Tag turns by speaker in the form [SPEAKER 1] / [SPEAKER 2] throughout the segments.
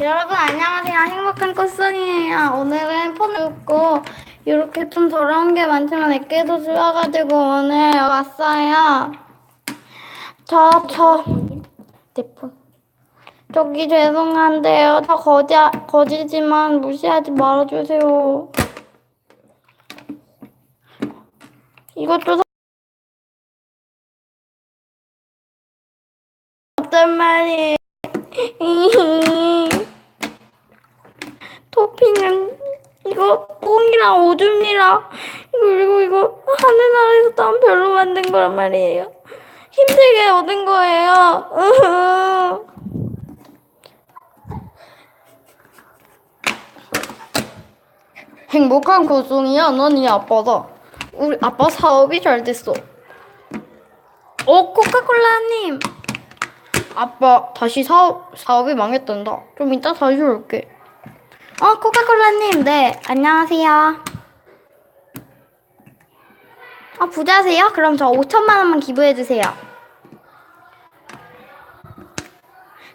[SPEAKER 1] 여러분 안녕하세요. 행복한 꽃송이에요. 오늘은 폰을 듣고 이렇게 좀 더러운 게 많지만 애기도 좋아가지고 오늘 왔어요. 저, 저, 내 폰. 저기 죄송한데요. 저 거지, 거지지만 무시하지 말아주세요. 이것도 사- 어떤 말이에요? 토핑은 이거 뽕이랑 오줌이랑 그리고 이거 하늘나라에서 땀 별로 만든 거란 말이에요. 힘들게 얻은 거예요. 행복한 고송이야. 넌이 아빠다. 우리 아빠 사업이 잘 됐어. 어, 코카콜라님. 아빠 다시 사업 사업이 망했단다. 좀 이따 다시 올게. 어 코카콜라님 네 안녕하세요. 아 부자세요? 그럼 저 5천만 원만 기부해 주세요.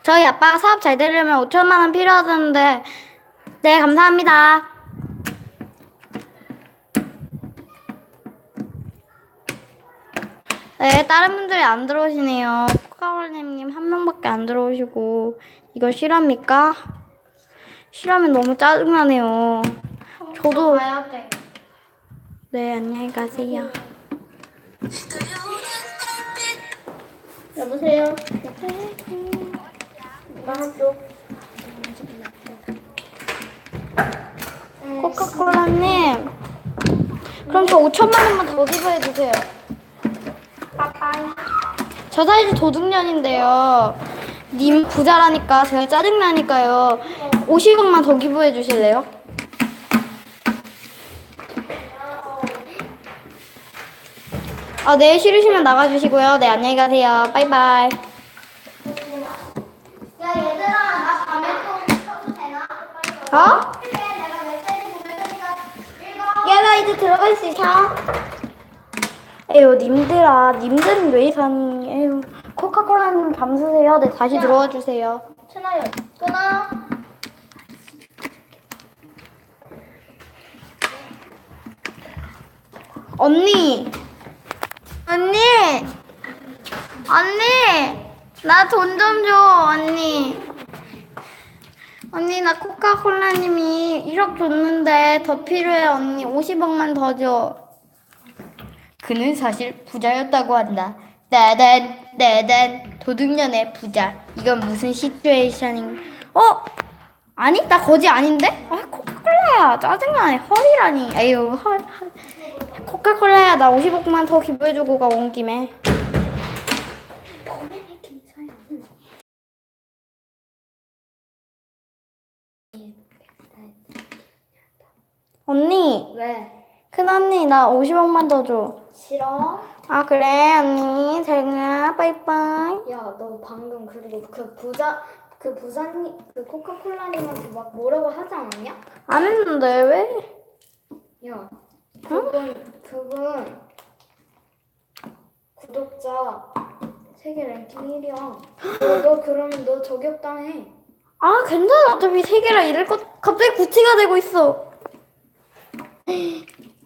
[SPEAKER 1] 저희 아빠가 사업 잘 되려면 5천만 원 필요하다는데 네 감사합니다. 네, 다른 분들이 안 들어오시네요. 코카콜라님 한 명밖에 안 들어오시고 이거 실합니까? 실하면 너무 짜증나네요. 저도 네 안녕히 가세요. 여보세요. 코카콜라님, 그럼 저 5천만 원만 더 기부해 주세요. 저 사실 도둑년인데요. 님 부자라니까 제가 짜증나니까요. 50억만 더 기부해 주실래요? 아, 네, 싫으시면 나가주시고요. 네, 안녕히 가세요. 바이바이. 야, 얘들아, 나 밤에 또 쳐도 되나? 어? 내가 메시지 보낼 테니까 읽어. 야, 나 이제 들어갈 수 있어. 에휴, 님들아, 님들은 왜 이러니? 에휴, 코카콜라님 잠수세요. 네, 다시 들어와 주세요.
[SPEAKER 2] 천하요 끊어
[SPEAKER 1] 언니! 언니! 언니! 나 돈 좀 줘, 언니. 언니, 나 코카콜라님이 1억 줬는데 더 필요해, 언니. 50억만 더 줘. 그는 사실 부자였다고 한다. 따단, 따단, 도둑년의 부자. 이건 무슨 시츄에이션인, 어? 아니, 나 거지 아닌데? 아, 코카콜라야. 짜증나네. 헐이라니. 에휴, 헐, 헐. 코카콜라야 나 50억만 더 기부해주고 가 온 김에 언니
[SPEAKER 2] 왜?
[SPEAKER 1] 큰언니 나 50억만 더 줘.
[SPEAKER 2] 싫어?
[SPEAKER 1] 아 그래 언니 잘가 빠이빠이
[SPEAKER 2] 야 너 방금 그리고 그 부자 그 부자님 그 코카콜라님한테 막 뭐라고 하지 않았냐?
[SPEAKER 1] 안 했는데 왜?
[SPEAKER 2] 야 그분 그분 구독자 세계 랭킹 1위야 너, 너 그러면 너 저격당해
[SPEAKER 1] 아 괜찮아 어차피 세 개라 잃을 것 갑자기 구치가 되고 있어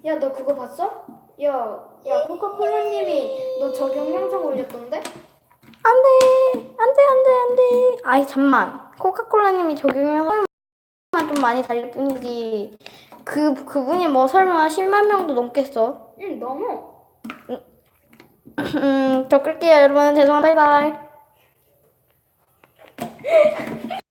[SPEAKER 2] 야 너 그거 봤어? 야, 야 코카콜라님이 너 저격 영상 올렸던데?
[SPEAKER 1] 안 돼 안 돼 안 돼 안 돼 아이 잠만 코카콜라님이 설마 좀 많이 달릴 뿐이지 그 그분이 뭐 설마 10만 명도 넘겠어
[SPEAKER 2] 응 너무
[SPEAKER 1] 음, 저 끌게요, 여러분. 죄송합니다. 바이바이.